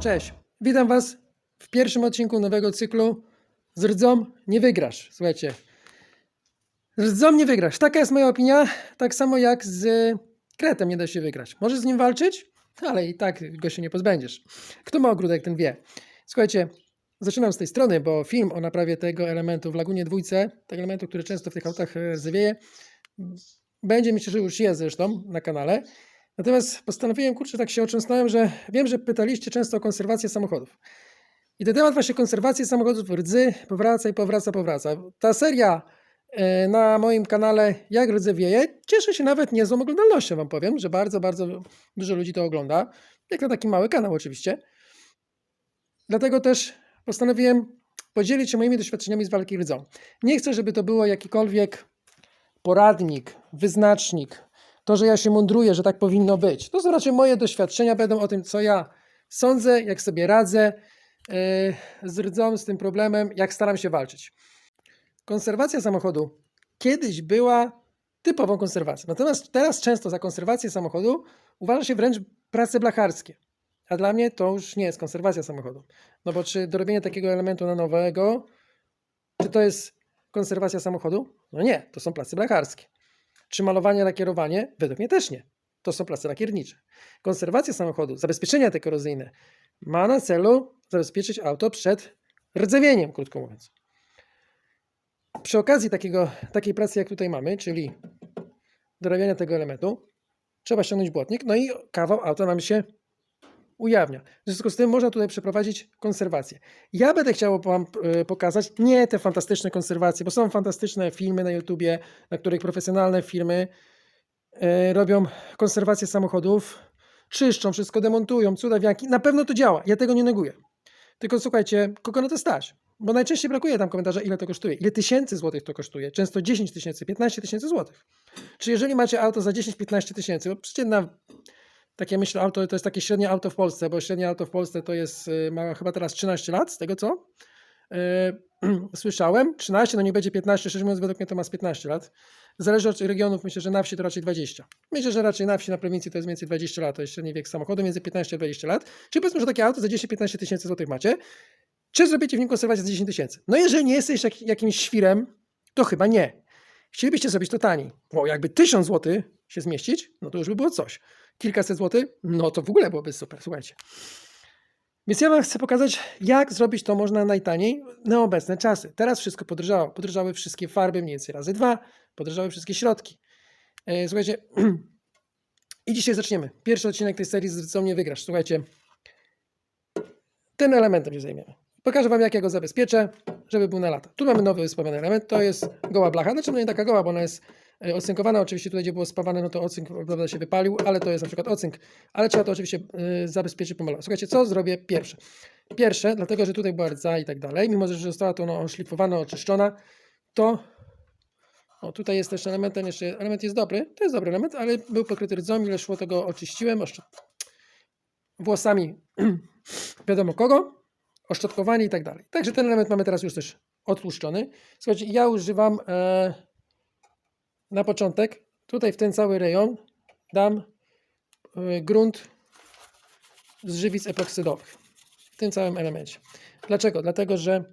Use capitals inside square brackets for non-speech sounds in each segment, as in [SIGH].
Cześć, witam Was w pierwszym odcinku nowego cyklu Z rdzą nie wygrasz. Słuchajcie, z rdzą nie wygrasz. Taka jest moja opinia, tak samo jak z kretem nie da się wygrać. Możesz z nim walczyć, ale i tak go się nie pozbędziesz. Kto ma ogródek, ten wie. Słuchajcie, zaczynam z tej strony, bo film o naprawie tego elementu w Lagunie dwójce, tego elementu, który często w tych autach e, zwieje, będzie, myślę, że już jest zresztą na kanale. Natomiast postanowiłem, kurczę, tak się otrząsnąłem, że wiem, że pytaliście często o konserwację samochodów. I ten temat właśnie konserwacji samochodów rdzy powraca i powraca, powraca. Ta seria e, na moim kanale Jak rdzy wieje cieszy się nawet niezłą oglądalnością, wam powiem, że bardzo, bardzo dużo ludzi to ogląda. Jak na taki mały kanał oczywiście. Dlatego też postanowiłem podzielić się moimi doświadczeniami z walki rdzą. Nie chcę, żeby to było jakikolwiek poradnik, wyznacznik, to, że ja się mądruję, że tak powinno być. To są raczej moje doświadczenia, będą o tym, co ja sądzę, jak sobie radzę yy, z rdzą, z tym problemem, jak staram się walczyć. Konserwacja samochodu kiedyś była typową konserwacją. Natomiast teraz często za konserwację samochodu uważa się wręcz prace blacharskie. A dla mnie to już nie jest konserwacja samochodu. No bo czy dorobienie takiego elementu na nowego, czy to jest konserwacja samochodu? No nie, to są prace blacharskie. Czy malowanie, lakierowanie? Według mnie też nie. To są prace lakiernicze. Konserwacja samochodu, zabezpieczenia antykorozyjne ma na celu zabezpieczyć auto przed rdzewieniem, krótko mówiąc. Przy okazji takiego, takiej pracy, jak tutaj mamy, czyli dorabiania tego elementu, trzeba ściągnąć błotnik, no i kawał auta nam się ujawnia. W związku z tym można tutaj przeprowadzić konserwację. Ja będę chciał Wam e, pokazać nie te fantastyczne konserwacje, bo są fantastyczne filmy na YouTubie, na których profesjonalne firmy e, robią konserwację samochodów, czyszczą, wszystko demontują, cuda. Na pewno to działa, ja tego nie neguję. Tylko słuchajcie, kogo na to stać? Bo najczęściej brakuje tam komentarza, ile to kosztuje. Ile tysięcy złotych to kosztuje? Często 10 tysięcy, 15 tysięcy złotych. Czy jeżeli macie auto za 10-15 tysięcy, bo przeciętna takie myślę, auto to jest takie średnie auto w Polsce, bo średnie auto w Polsce to jest, y, ma chyba teraz 13 lat, z tego co yy, [CLEARS THROAT] słyszałem. 13, no nie będzie 15, szczerze mówiąc, według mnie to ma z 15 lat. Zależy od regionów, myślę, że na wsi to raczej 20. Myślę, że raczej na wsi, na prowincji to jest więcej 20 lat, to jest średni wiek samochodu, między 15 a 20 lat. Czyli powiedzmy, że takie auto za 10-15 tysięcy złotych macie. Czy zrobicie w nim konserwację za 10 tysięcy? No jeżeli nie jesteś jak, jakimś świrem, to chyba nie. Chcielibyście zrobić to taniej. Bo jakby 1000 zł się zmieścić, no to już by było coś kilkaset złotych, no to w ogóle byłoby super, słuchajcie. Więc ja Wam chcę pokazać, jak zrobić to można najtaniej na obecne czasy. Teraz wszystko podrożało. Podrożały wszystkie farby mniej więcej razy dwa, podrożały wszystkie środki. E, Słuchajcie, [CLEARS THROAT] i dzisiaj zaczniemy. Pierwszy odcinek tej serii co mnie wygrasz. Słuchajcie, ten elementem się zajmiemy. Pokażę Wam, jak ja go zabezpieczę, żeby był na lata. Tu mamy nowy spawany element, to jest goła blacha. Znaczy, no nie taka goła, bo ona jest ocynkowana. Oczywiście tutaj, gdzie było spawane, no to ocynk prawda, się wypalił, ale to jest na przykład ocynk. Ale trzeba to oczywiście y, zabezpieczyć, pomalować. Słuchajcie, co zrobię pierwsze? Pierwsze, dlatego, że tutaj była rdza i tak dalej, mimo że została to no, oszlifowana, oczyszczona, to o, tutaj jest też element, ten jeszcze element jest dobry, to jest dobry element, ale był pokryty rdzą, ile szło, tego oczyściłem, oszczep... włosami [CLEARS THROAT] wiadomo kogo, oszczotkowanie i tak dalej. Także ten element mamy teraz już też odtłuszczony. Słuchajcie, ja używam e, na początek, tutaj w ten cały rejon dam e, grunt z żywic epoksydowych. W tym całym elemencie. Dlaczego? Dlatego, że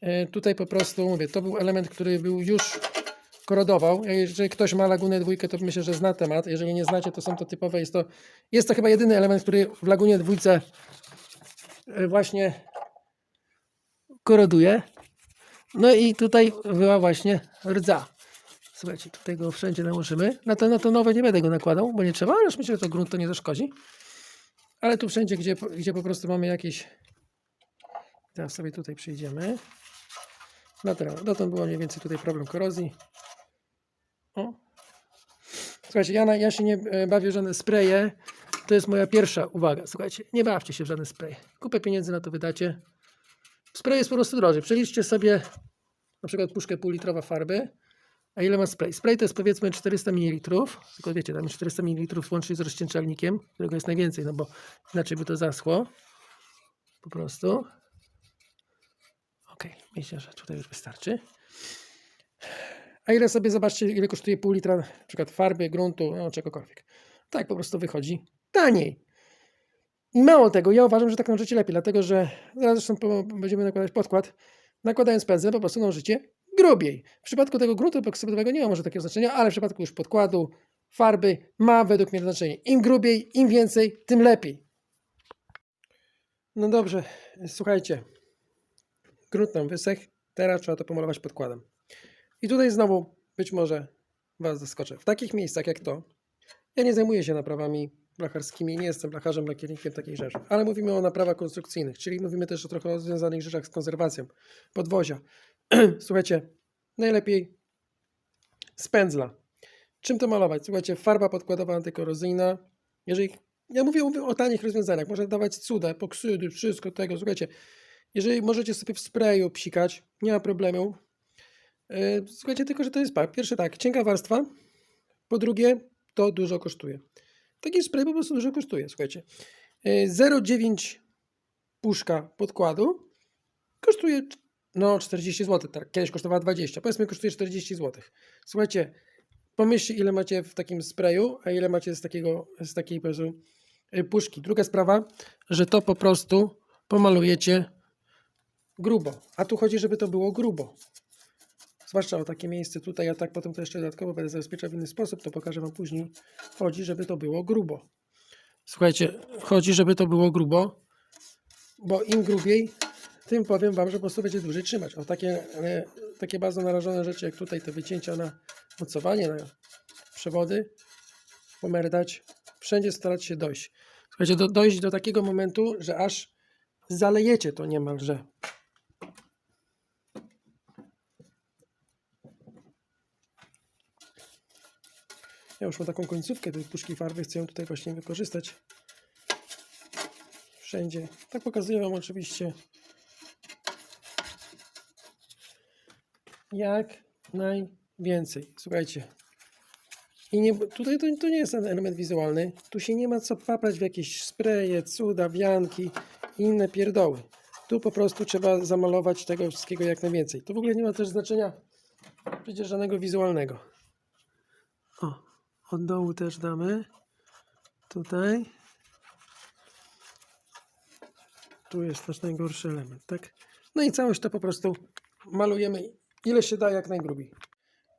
e, tutaj po prostu, mówię, to był element, który był już korodował. Jeżeli ktoś ma Lagunę dwójkę, to myślę, że zna temat. Jeżeli nie znacie, to są to typowe. Jest to, jest to chyba jedyny element, który w Lagunie dwójce e, właśnie koroduje. No i tutaj była właśnie rdza. Słuchajcie, tutaj go wszędzie nałożymy. Na to, na to nowe nie będę go nakładał, bo nie trzeba, ale myślę, że to grunt to nie zaszkodzi. Ale tu wszędzie, gdzie, gdzie po prostu mamy jakieś... Teraz sobie tutaj przyjdziemy. No teraz, dotąd było mniej więcej tutaj problem korozji. O. Słuchajcie, ja, na, ja się nie e, bawię w żadne spreje. To jest moja pierwsza uwaga. Słuchajcie, nie bawcie się w żadne spray. Kupę pieniędzy na to wydacie. Spray jest po prostu droższy. Przeliczcie sobie na przykład puszkę półlitrowa farby. A ile ma spray? Spray to jest powiedzmy 400 ml. Tylko wiecie, tam jest 400 ml łącznie z rozcieńczalnikiem, którego jest najwięcej, no bo inaczej by to zaschło. Po prostu. Ok, myślę, że tutaj już wystarczy. A ile sobie zobaczcie, ile kosztuje pół litra na przykład farby, gruntu, no czegokolwiek. Tak po prostu wychodzi taniej. I mało tego, ja uważam, że tak nałożycie lepiej, dlatego że zaraz zresztą będziemy nakładać podkład. Nakładając pędzel po prostu nałożycie grubiej. W przypadku tego gruntu epoksydowego nie ma może takiego znaczenia, ale w przypadku już podkładu, farby ma według mnie znaczenie. Im grubiej, im więcej, tym lepiej. No dobrze, słuchajcie. Grunt nam wysechł, teraz trzeba to pomalować podkładem. I tutaj znowu być może Was zaskoczę. W takich miejscach jak to, ja nie zajmuję się naprawami blacharskimi, nie jestem blacharzem, lakiernikiem takich rzeczy, ale mówimy o naprawach konstrukcyjnych, czyli mówimy też o trochę o związanych rzeczach z konserwacją podwozia. [CLEARS THROAT] Słuchajcie, najlepiej z pędzla. Czym to malować? Słuchajcie, farba podkładowa antykorozyjna. Jeżeli, ja mówię, mówię o tanich rozwiązaniach, można dawać cuda, poksydy, wszystko tego. Słuchajcie, jeżeli możecie sobie w sprayu psikać, nie ma problemu. Yy, Słuchajcie, tylko że to jest po pierwsze tak, cienka warstwa, po drugie to dużo kosztuje. Taki spray po prostu dużo kosztuje, słuchajcie. Yy, 0,9 puszka podkładu kosztuje no 40 zł, tak, kiedyś kosztowała 20, powiedzmy kosztuje 40 zł. Słuchajcie, pomyślcie ile macie w takim sprayu, a ile macie z, takiego, z takiej po prostu y, puszki. Druga sprawa, że to po prostu pomalujecie grubo, a tu chodzi, żeby to było grubo. Zwłaszcza o takie miejsce tutaj, ja tak potem to jeszcze dodatkowo będę zabezpieczał w inny sposób, to pokażę Wam później. Chodzi, żeby to było grubo. Słuchajcie, chodzi, żeby to było grubo, bo im grubiej, tym powiem Wam, że po prostu będzie dłużej trzymać. O takie, e, takie bardzo narażone rzeczy, jak tutaj te wycięcia na mocowanie, na przewody, pomerdać, wszędzie starać się dojść. Słuchajcie, do, dojść do takiego momentu, że aż zalejecie to niemalże. Ja już mam taką końcówkę tej puszki farby, chcę ją tutaj właśnie wykorzystać. Wszędzie. Tak pokazuję Wam oczywiście jak najwięcej. Słuchajcie. I nie, tutaj to, to nie jest ten element wizualny. Tu się nie ma co paprać w jakieś spreje, cuda, wianki i inne pierdoły. Tu po prostu trzeba zamalować tego wszystkiego jak najwięcej. To w ogóle nie ma też znaczenia przecież żadnego wizualnego. O, od dołu też damy. Tutaj. Tu jest nasz najgorszy element, tak? No i całość to po prostu malujemy ile się da, jak najgrubiej.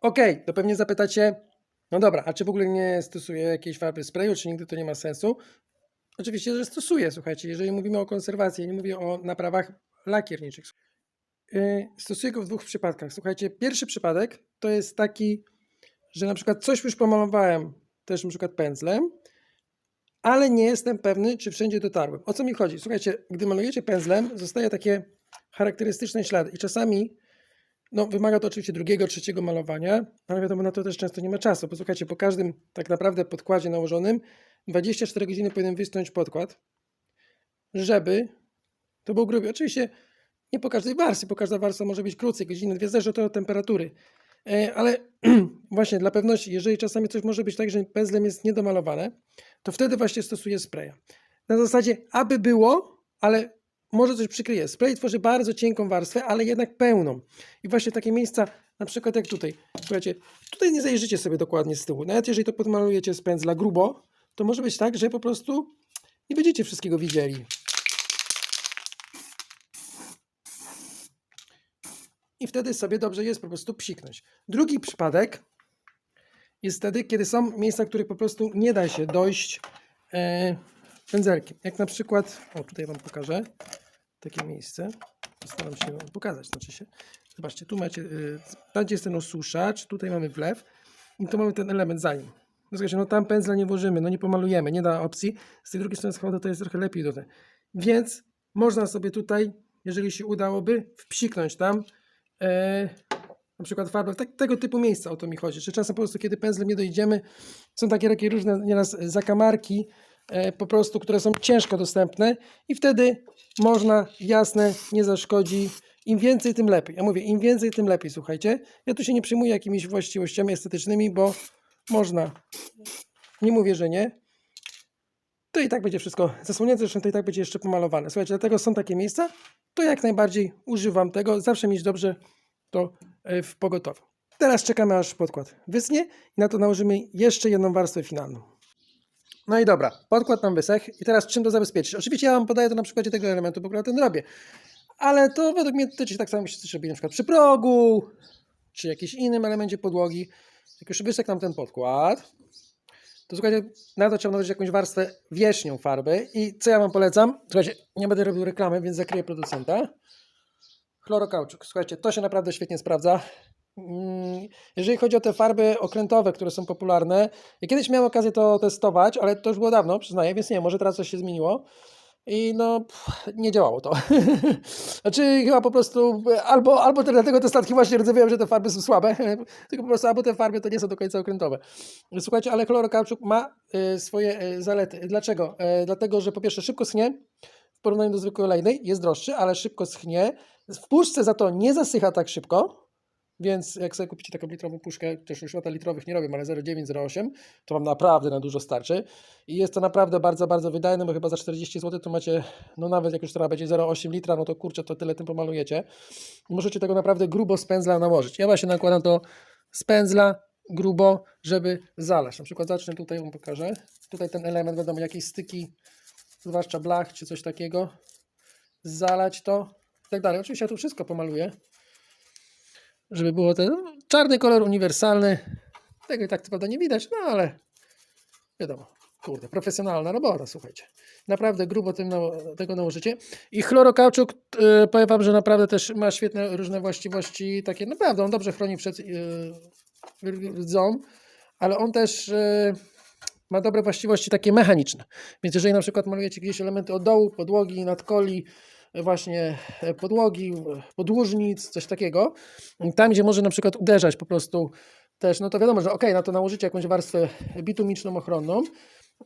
Ok, to pewnie zapytacie, no dobra, a czy w ogóle nie stosuję jakiejś farby sprayu, czy nigdy to nie ma sensu? Oczywiście, że stosuję, słuchajcie, jeżeli mówimy o konserwacji, nie mówię o naprawach lakierniczych. Yy, stosuję go w dwóch przypadkach. Słuchajcie, pierwszy przypadek to jest taki, że na przykład coś już pomalowałem też na przykład pędzlem, ale nie jestem pewny, czy wszędzie dotarłem. O co mi chodzi? Słuchajcie, gdy malujecie pędzlem, zostaje takie charakterystyczne ślady i czasami no, wymaga to oczywiście drugiego, trzeciego malowania, ale wiadomo, na to też często nie ma czasu. Posłuchajcie, po każdym tak naprawdę podkładzie nałożonym 24 godziny powinien wysnąć podkład, żeby to był gruby. Oczywiście nie po każdej warstwie, bo każda warstwa może być krócej, godzinę, dwie, zależy od temperatury. E, Ale [CLEARS THROAT] właśnie dla pewności, jeżeli czasami coś może być tak, że pędzlem jest niedomalowane, to wtedy właśnie stosuję spraya. Na zasadzie, aby było, ale może coś przykryje. Spray tworzy bardzo cienką warstwę, ale jednak pełną. I właśnie takie miejsca, na przykład jak tutaj. Słuchajcie, tutaj nie zajrzycie sobie dokładnie z tyłu. Nawet jeżeli to podmalujecie z pędzla grubo, to może być tak, że po prostu nie będziecie wszystkiego widzieli. I wtedy sobie dobrze jest po prostu psiknąć. Drugi przypadek jest wtedy, kiedy są miejsca, których po prostu nie da się dojść e, pędzelkiem. Jak na przykład, o tutaj Wam pokażę takie miejsce. Postaram się Wam pokazać. Znaczy się, zobaczcie, tu macie, y, tam gdzie jest ten osuszacz, tutaj mamy wlew i tu mamy ten element za nim. No słuchajcie, no tam pędzla nie włożymy, no nie pomalujemy, nie da opcji. Z tej drugiej strony schodu to jest trochę lepiej do tego. Więc można sobie tutaj, jeżeli się udałoby, wpsiknąć tam e, na przykład farbę, tak, tego typu miejsca o to mi chodzi. Czy czasem po prostu, kiedy pędzlem nie dojdziemy, są takie, takie różne nieraz zakamarki, po prostu, które są ciężko dostępne i wtedy można, jasne, nie zaszkodzi. Im więcej, tym lepiej. Ja mówię, im więcej, tym lepiej, słuchajcie. Ja tu się nie przyjmuję jakimiś właściwościami estetycznymi, bo można. Nie mówię, że nie. To i tak będzie wszystko zasłonięte, zresztą to i tak będzie jeszcze pomalowane. Słuchajcie, dlatego są takie miejsca, to jak najbardziej używam tego. Zawsze mieć dobrze to e, w pogotowiu. Teraz czekamy aż podkład wysnie i na to nałożymy jeszcze jedną warstwę finalną. No i dobra, podkład nam wysechł i teraz czym to zabezpieczyć? Oczywiście ja Wam podaję to na przykładzie tego elementu, bo akurat ten robię. Ale to według mnie tyczy się tak samo, jeśli coś robi na przykład przy progu, czy jakimś innym elemencie podłogi. Jak już wysechł nam ten podkład, to słuchajcie, na to trzeba nałożyć jakąś warstwę wierzchnią farby. I co ja Wam polecam? Słuchajcie, nie będę robił reklamy, więc zakryję producenta. Chlorokauczuk. Słuchajcie, to się naprawdę świetnie sprawdza. Mm, Jeżeli chodzi o te farby okrętowe, które są popularne, ja kiedyś miałem okazję to testować, ale to już było dawno, przyznaję, więc nie może teraz coś się zmieniło. I no, pff, nie działało to. [LAUGHS] znaczy, chyba po prostu, albo, albo te- dlatego te statki właśnie rdzewiałem, że te farby są słabe, [LAUGHS] tylko po prostu, albo te farby to nie są do końca okrętowe. Słuchajcie, ale chlorokauczuk ma y, swoje y, zalety. Dlaczego? Y, dlatego, że po pierwsze szybko schnie, w porównaniu do zwykłej olejnej, jest droższy, ale szybko schnie. W puszce za to nie zasycha tak szybko, więc jak sobie kupicie taką litrową puszkę, też już lata litrowych nie robię, ale 0,9, 0,8, to Wam naprawdę na dużo starczy. I jest to naprawdę bardzo, bardzo wydajne, bo chyba za 40 zł to macie, no nawet jak już teraz będzie 0,8 litra, no to kurczę, to tyle tym pomalujecie. I możecie tego naprawdę grubo z pędzla nałożyć. Ja właśnie nakładam to z pędzla grubo, żeby zalać. Na przykład zacznę tutaj, Wam pokażę. Tutaj ten element, wiadomo, jakieś styki, zwłaszcza blach czy coś takiego. Zalać to i tak dalej. Oczywiście ja tu wszystko pomaluję żeby było ten no, czarny kolor uniwersalny. Tego i tak co prawda nie widać, no ale wiadomo, kurde, profesjonalna robota, słuchajcie. Naprawdę grubo tym tego nałożycie. I chlorokauczuk, yy, powiem Wam, że naprawdę też ma świetne różne właściwości, takie naprawdę, on dobrze chroni przed yy, rdzą, ale on też yy, ma dobre właściwości takie mechaniczne. Więc jeżeli na przykład malujecie gdzieś elementy od dołu, podłogi, nadkoli, właśnie e, podłogi, podłużnic, coś takiego, tam gdzie może na przykład uderzać po prostu też, no to wiadomo, że ok, na to nałożycie jakąś warstwę bitumiczną, ochronną,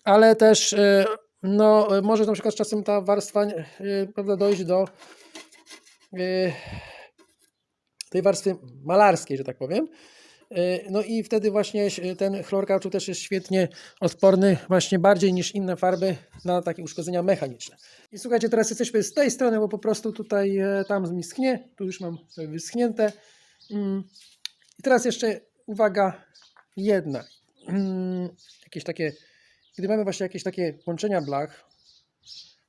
ale też e, no, e, może na przykład czasem ta warstwa prawda, dojść do tej warstwy malarskiej, że tak powiem. E, No i wtedy właśnie ten chlorkauczuk też jest świetnie odporny, właśnie bardziej niż inne farby na takie uszkodzenia mechaniczne. I słuchajcie, teraz jesteśmy z tej strony, bo po prostu tutaj e, tam mi schnie, tu już mam wyschnięte. Mm. I teraz jeszcze uwaga jedna. Mm, Jakieś takie, gdy mamy właśnie jakieś takie łączenia blach,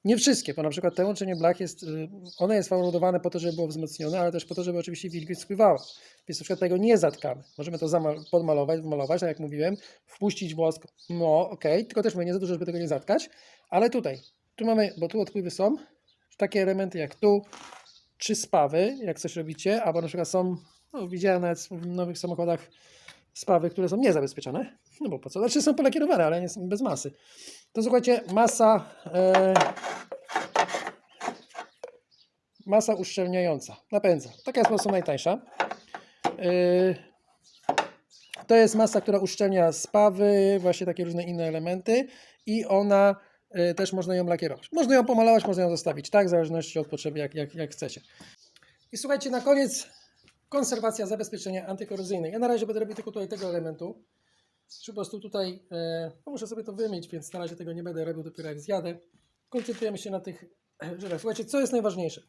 nie wszystkie, bo na przykład to łączenie blach jest, y, one jest faulodowane po to, żeby było wzmocnione, ale też po to, żeby oczywiście wilgoć spływała. Więc na przykład tego nie zatkamy. Możemy to podmalować, wymalować, tak jak mówiłem, wpuścić wosk, no okej, tylko też mówię, nie za dużo, żeby tego nie zatkać, ale tutaj, tu mamy, bo tu odpływy są, takie elementy jak tu, czy spawy, jak coś robicie, albo na przykład są, no widziałem nawet w nowych samochodach spawy, które są niezabezpieczone, no bo po co? Znaczy są polakierowane, ale nie są bez masy. To słuchajcie, masa, e, masa uszczelniająca, napędza. Taka jest po prostu najtańsza. E, to jest masa, która uszczelnia spawy, właśnie takie różne inne elementy i ona e, też można ją lakierować. Można ją pomalować, można ją zostawić, tak, w zależności od potrzeby, jak, jak, jak chcecie. I słuchajcie, na koniec konserwacja, zabezpieczenie antykorozyjne. Ja na razie będę robił tylko tutaj tego elementu. Czy po prostu tutaj, e, no muszę sobie to wymyć, więc na razie tego nie będę robił dopiero jak zjadę. Koncentrujemy się na tych e, rzeczach. Słuchajcie, co jest najważniejsze?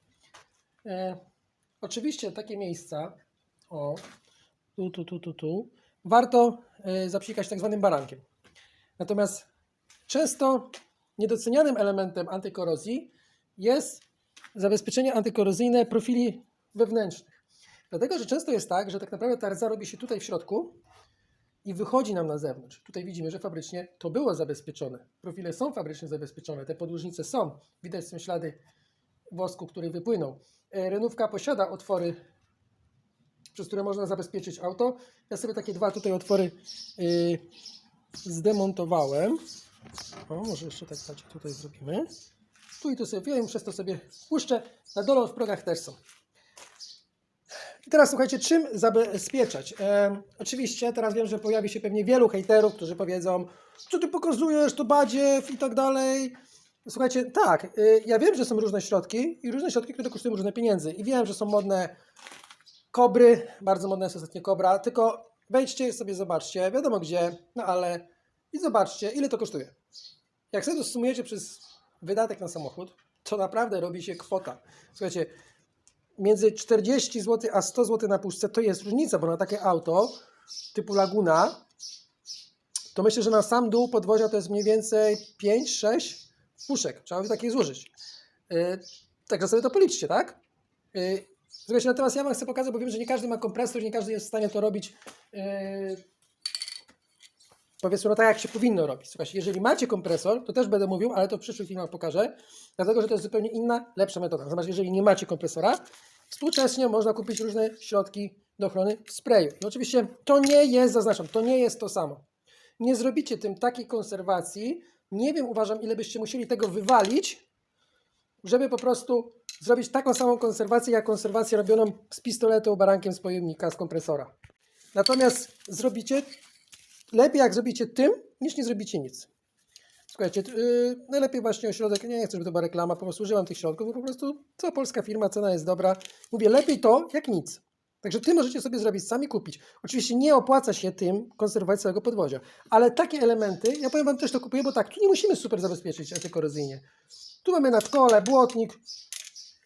E, oczywiście takie miejsca, o, tu, tu, tu, tu, tu, warto e, zapsikać tak zwanym barankiem. Natomiast często niedocenianym elementem antykorozji jest zabezpieczenie antykorozyjne profili wewnętrznych. Dlatego, że często jest tak, że tak naprawdę ta rdza robi się tutaj w środku i wychodzi nam na zewnątrz. Tutaj widzimy, że fabrycznie to było zabezpieczone. Profile są fabrycznie zabezpieczone, te podłużnice są. Widać są ślady wosku, który wypłynął. E, Renówka posiada otwory, przez które można zabezpieczyć auto. Ja sobie takie dwa tutaj otwory yy, zdemontowałem. O, może jeszcze tak patrzcie, tutaj zrobimy. Tu i tu sobie wiem, przez to sobie puszczę. Na dole w progach też są. I teraz słuchajcie, czym zabezpieczać? E, oczywiście teraz wiem, że pojawi się pewnie wielu hejterów, którzy powiedzą, co ty pokazujesz, to badziew i tak dalej. Słuchajcie, tak, y, ja wiem, że są różne środki i różne środki, które kosztują różne pieniędzy. I wiem, że są modne kobry, bardzo modne jest ostatnio kobra, tylko wejdźcie sobie, zobaczcie, wiadomo gdzie, no ale i zobaczcie, ile to kosztuje. Jak sobie to sumujecie przez wydatek na samochód, to naprawdę robi się kwota. Słuchajcie, między 40 zł a 100 zł na puszce to jest różnica, bo na takie auto typu Laguna to myślę, że na sam dół podwozia to jest mniej więcej 5-6 puszek. Trzeba by takiej złożyć. Yy, Także sobie to policzcie, tak? Yy, Słuchajcie, natomiast ja Wam chcę pokazać, bo wiem, że nie każdy ma kompresor, nie każdy jest w stanie to robić yy, powiedzmy, no tak jak się powinno robić. Słuchajcie, jeżeli macie kompresor, to też będę mówił, ale to w przyszłych filmach pokażę, dlatego, że to jest zupełnie inna, lepsza metoda. Natomiast jeżeli nie macie kompresora, współcześnie można kupić różne środki do ochrony w sprayu. No oczywiście to nie jest, zaznaczam, to nie jest to samo. Nie zrobicie tym takiej konserwacji, nie wiem, uważam, ile byście musieli tego wywalić, żeby po prostu zrobić taką samą konserwację, jak konserwację robioną z pistoletu, barankiem z pojemnika, z kompresora. Natomiast zrobicie lepiej, jak zrobicie tym, niż nie zrobicie nic. Słuchajcie, yy, najlepiej właśnie ośrodek, nie chcę, żeby to była reklama, po prostu używam tych środków, bo po prostu co polska firma, cena jest dobra. Mówię, lepiej to, jak nic. Także ty możecie sobie zrobić, sami kupić. Oczywiście nie opłaca się tym konserwować całego podwozia, ale takie elementy, ja powiem Wam też to kupuję, bo tak, tu nie musimy super zabezpieczyć antykorozyjnie. Tu mamy nadkole, błotnik,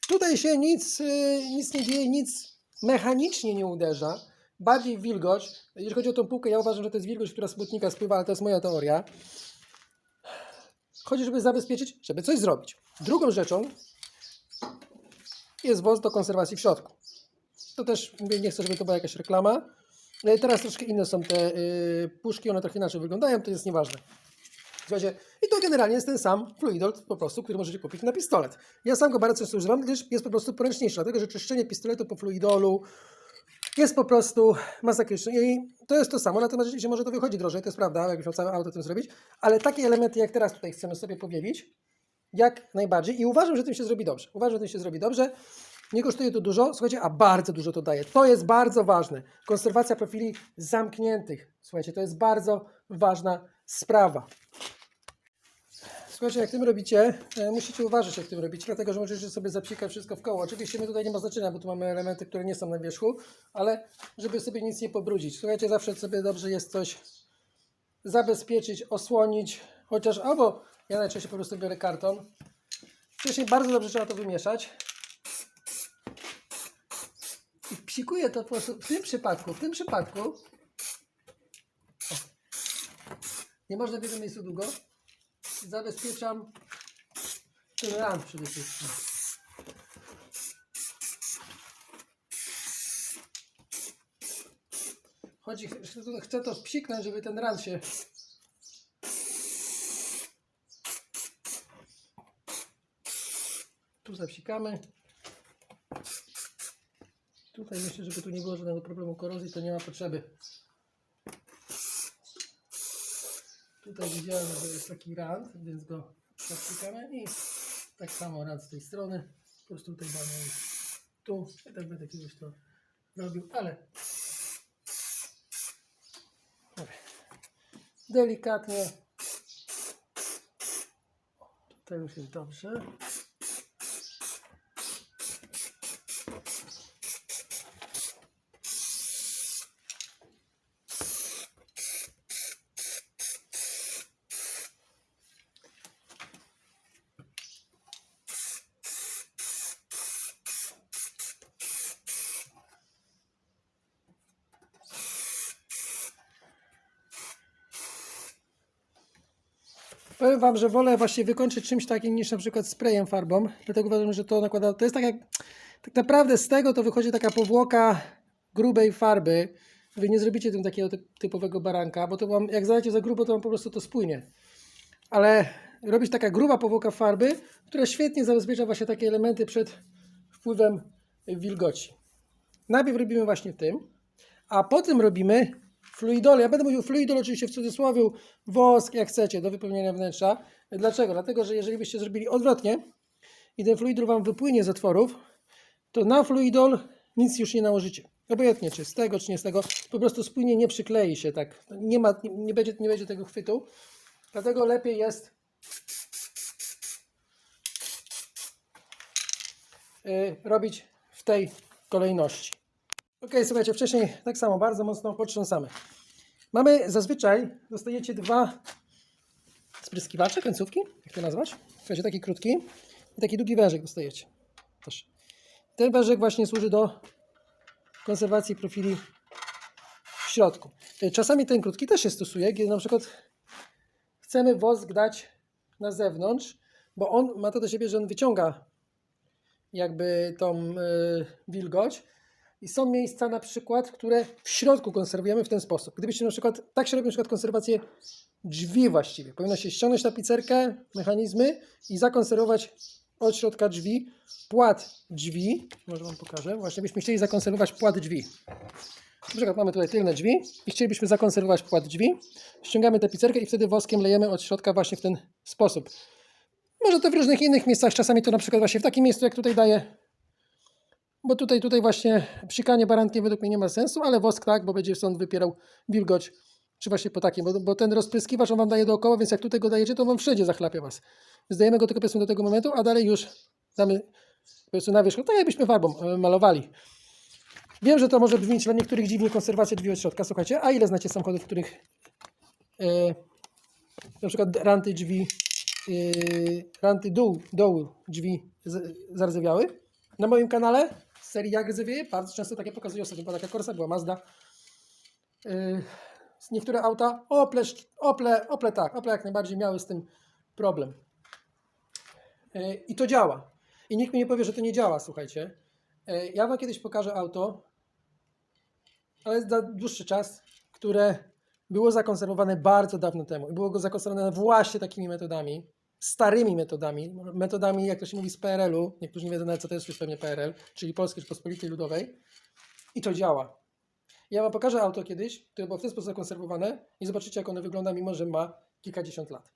tutaj się nic, yy, nic nie dzieje, nic mechanicznie nie uderza, bardziej wilgoć. Jeżeli chodzi o tą półkę, ja uważam, że to jest wilgoć, która z błotnika spływa, ale to jest moja teoria. Chodzi, żeby zabezpieczyć, żeby coś zrobić. Drugą rzeczą jest woz do konserwacji w środku. To też nie chcę, żeby to była jakaś reklama. No Teraz troszkę inne są te yy, puszki, one trochę inaczej wyglądają, to jest nieważne. Słuchajcie, i to generalnie jest ten sam fluidol po prostu, który możecie kupić na pistolet. Ja sam go bardzo często używam, gdyż jest po prostu poręczniejszy, dlatego że czyszczenie pistoletu po fluidolu jest po prostu masakryczne i to jest to samo, natomiast rzeczywiście może to wychodzi drożej, to jest prawda, jakbyś miał całe auto tym zrobić, ale takie elementy jak teraz tutaj chcemy sobie powielić, jak najbardziej i uważam, że tym się zrobi dobrze. Uważam, że tym się zrobi dobrze. Nie kosztuje to dużo, słuchajcie, a bardzo dużo to daje. To jest bardzo ważne. Konserwacja profili zamkniętych. Słuchajcie, to jest bardzo ważna sprawa. Słuchajcie, jak tym robicie, e, musicie uważać, jak tym robicie, dlatego że możecie sobie zapsikać wszystko w koło. Oczywiście my tutaj nie ma znaczenia, bo tu mamy elementy, które nie są na wierzchu, ale żeby sobie nic nie pobrudzić. Słuchajcie, zawsze sobie dobrze jest coś zabezpieczyć, osłonić, chociaż albo ja najczęściej po prostu biorę karton. Wcześniej bardzo dobrze trzeba to wymieszać. I psikuję to po prostu w tym przypadku, w tym przypadku. Nie można w jednym miejscu długo. Zabezpieczam ten ran przede wszystkim. Chodzi, chcę to, chcę to psiknąć, żeby ten ran się tu zapsikamy. Tutaj myślę, żeby tu nie było żadnego problemu korozji, to nie ma potrzeby. Tutaj widziałem, że jest taki rand, więc go zapsikamy i tak samo rand z tej strony. Po prostu tutaj mamy tu. Ja tak będę kiedyś to robił, ale Dobra. delikatnie. Tutaj już jest dobrze. Powiem Wam, że wolę właśnie wykończyć czymś takim niż na przykład sprayem farbą, dlatego uważam, że to nakłada, to jest tak jak, tak naprawdę z tego to wychodzi taka powłoka grubej farby. Wy nie zrobicie tym takiego typ- typowego baranka, bo to wam, jak zadacie za grubo, to wam po prostu to spłynie. Ale robić taka gruba powłoka farby, która świetnie zabezpiecza właśnie takie elementy przed wpływem wilgoci. Najpierw robimy właśnie tym, a potem robimy fluidol. Ja będę mówił fluidol oczywiście w cudzysłowie, wosk jak chcecie do wypełnienia wnętrza. Dlaczego? Dlatego, że jeżeli byście zrobili odwrotnie i ten fluidol Wam wypłynie z otworów, to na fluidol nic już nie nałożycie. Obojętnie czy z tego, czy nie z tego, po prostu spłynie, nie przyklei się tak. Nie, ma, nie, będzie, nie będzie tego chwytu. Dlatego lepiej jest y, robić w tej kolejności. Ok, słuchajcie, wcześniej tak samo bardzo mocno potrząsamy. Mamy zazwyczaj, dostajecie dwa spryskiwacze, końcówki, jak to nazwać? Słuchajcie, taki krótki i taki długi wężek dostajecie. Też. Ten wężek właśnie służy do konserwacji profili w środku. Y, Czasami ten krótki też się stosuje, kiedy na przykład chcemy wosk dać na zewnątrz, bo on ma to do siebie, że on wyciąga jakby tą y, wilgoć. I są miejsca na przykład, które w środku konserwujemy w ten sposób. Gdybyście na przykład, tak się robi na przykład konserwację drzwi właściwie. Powinno się ściągnąć tapicerkę, mechanizmy i zakonserwować od środka drzwi płat drzwi. Może Wam pokażę. Właśnie byśmy chcieli zakonserwować płat drzwi. Na przykład mamy tutaj tylne drzwi i chcielibyśmy zakonserwować płat drzwi. Ściągamy tapicerkę i wtedy woskiem lejemy od środka właśnie w ten sposób. Może to w różnych innych miejscach, czasami to na przykład właśnie w takim miejscu, jak tutaj daję. Bo tutaj, tutaj właśnie psikanie barantnie według mnie nie ma sensu, ale wosk tak, bo będzie stąd wypierał wilgoć. Czy właśnie po takim, bo, bo ten rozpryskiwacz on Wam daje dookoła, więc jak tutaj go dajecie, to Wam wszędzie zachlapie Was. Zdajemy go tylko do tego momentu, a dalej już damy powiedzmy na wierzchu, tak jakbyśmy farbą e, malowali. Wiem, że to może brzmieć dla niektórych dziwnie konserwacja drzwi od środka, słuchajcie, a ile znacie samochodów, w których e, na przykład ranty drzwi, e, ranty dół, dołu drzwi z, zardzewiały? Na moim kanale serii Jak rdzewieje, bardzo często takie pokazuję, ostatnio była taka Corsa, była Mazda. E, niektóre auta, Ople, Ople, Ople tak, Ople jak najbardziej miały z tym problem. E, I to działa. I nikt mi nie powie, że to nie działa, słuchajcie. E, Ja Wam kiedyś pokażę auto, ale za dłuższy czas, które było zakonserwowane bardzo dawno temu. I było go zakonserwowane właśnie takimi metodami, starymi metodami, metodami, jak to się mówi, z PRL-u. Niektórzy nie wiedzą nawet, co to jest już pewnie PRL, czyli Polskiej Rzeczpospolitej Ludowej. I to działa. Ja Wam pokażę auto kiedyś, które było w ten sposób zakonserwowane i zobaczycie, jak ono wygląda, mimo że ma kilkadziesiąt lat.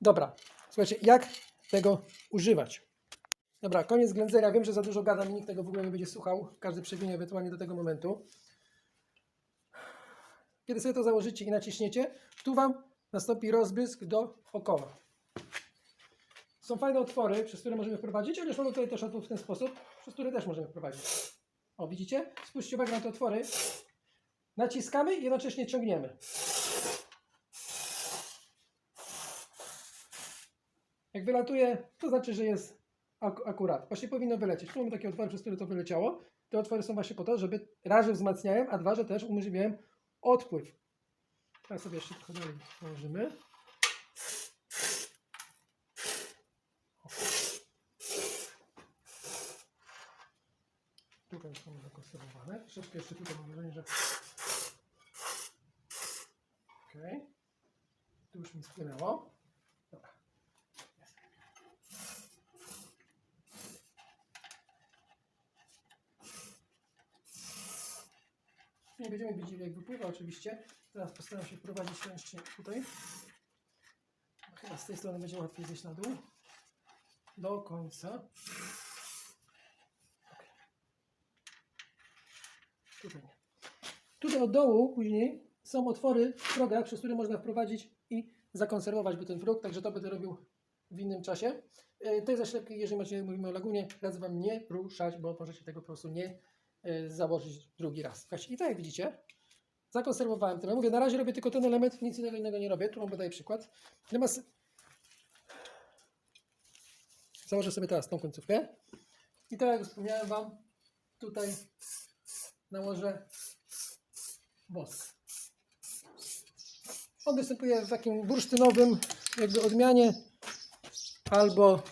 Dobra, słuchajcie, jak tego używać? Dobra, koniec ględzenia. Wiem, że za dużo gadam i nikt tego w ogóle nie będzie słuchał. Każdy przewinie ewentualnie do tego momentu. Kiedy sobie to założycie i naciśniecie, tu Wam nastąpi rozbrysk dookoła. Są fajne otwory, przez które możemy wprowadzić, chociaż mamy tutaj też otwór w ten sposób, przez który też możemy wprowadzić. O, widzicie? Spójrzcie uwagę na te otwory. Naciskamy i jednocześnie ciągniemy. Jak wylatuje, to znaczy, że jest ak akurat. Właśnie powinno wylecieć. Tu mamy takie otwory, przez które to wyleciało. Te otwory są właśnie po to, żeby raz, że wzmacniają, a dwa, że też umożliwiają odpływ. Teraz sobie jeszcze trochę dalej położymy. Już mamy zakonserwowane. Troszeczkę jeszcze tutaj mam wrażenie, że... Okej. Tu już mi spłynęło. Nie będziemy widzieli jak wypływa oczywiście. Teraz postaram się wprowadzić ręcznie tutaj. Chyba z tej strony będzie łatwiej zejść na dół. Do końca. Tutaj od dołu później są otwory w progach, przez które można wprowadzić i zakonserwować by ten próg, także to będę robił w innym czasie. E, Tej zaślepki, jeżeli macie, mówimy o lagunie, radzę Wam nie ruszać, bo możecie tego po prostu nie e, założyć drugi raz. I tak jak widzicie, zakonserwowałem to. Ja mówię, na razie robię tylko ten element, nic innego, innego nie robię. Tu wam podaję przykład. Natomiast założę sobie teraz tą końcówkę. I tak jak wspomniałem Wam, tutaj nałożę wosk. On występuje w takim bursztynowym jakby odmianie albo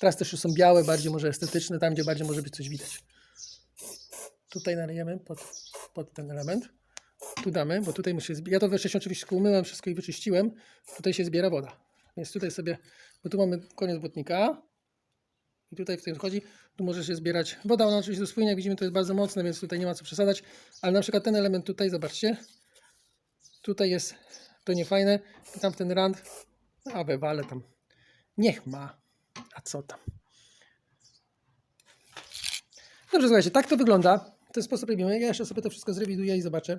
teraz też już są białe, bardziej może estetyczne, tam gdzie bardziej może być coś widać. Tutaj nalejemy pod, pod ten element. Tu damy, bo tutaj musi. Ja to wcześniej oczywiście umyłem wszystko i wyczyściłem. Tutaj się zbiera woda. Więc tutaj sobie, bo tu mamy koniec błotnika. I tutaj w tym wchodzi, tu może się zbierać woda. Ona oczywiście spłynie, jak widzimy, to jest bardzo mocne, więc tutaj nie ma co przesadzać. Ale na przykład ten element tutaj, zobaczcie. Tutaj jest to niefajne. I tam ten rand, a wywalę tam. Niech ma. A co tam? Dobrze, słuchajcie, tak to wygląda. W ten sposób robimy. Ja jeszcze sobie to wszystko zrewiduję i zobaczę.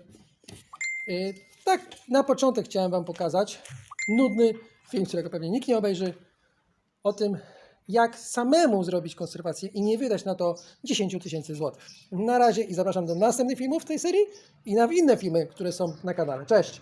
Yy, tak, na początek chciałem Wam pokazać nudny film, którego pewnie nikt nie obejrzy, o tym, jak samemu zrobić konserwację i nie wydać na to 10 tysięcy złotych. Na razie i zapraszam do następnych filmów w tej serii i na inne filmy, które są na kanale. Cześć!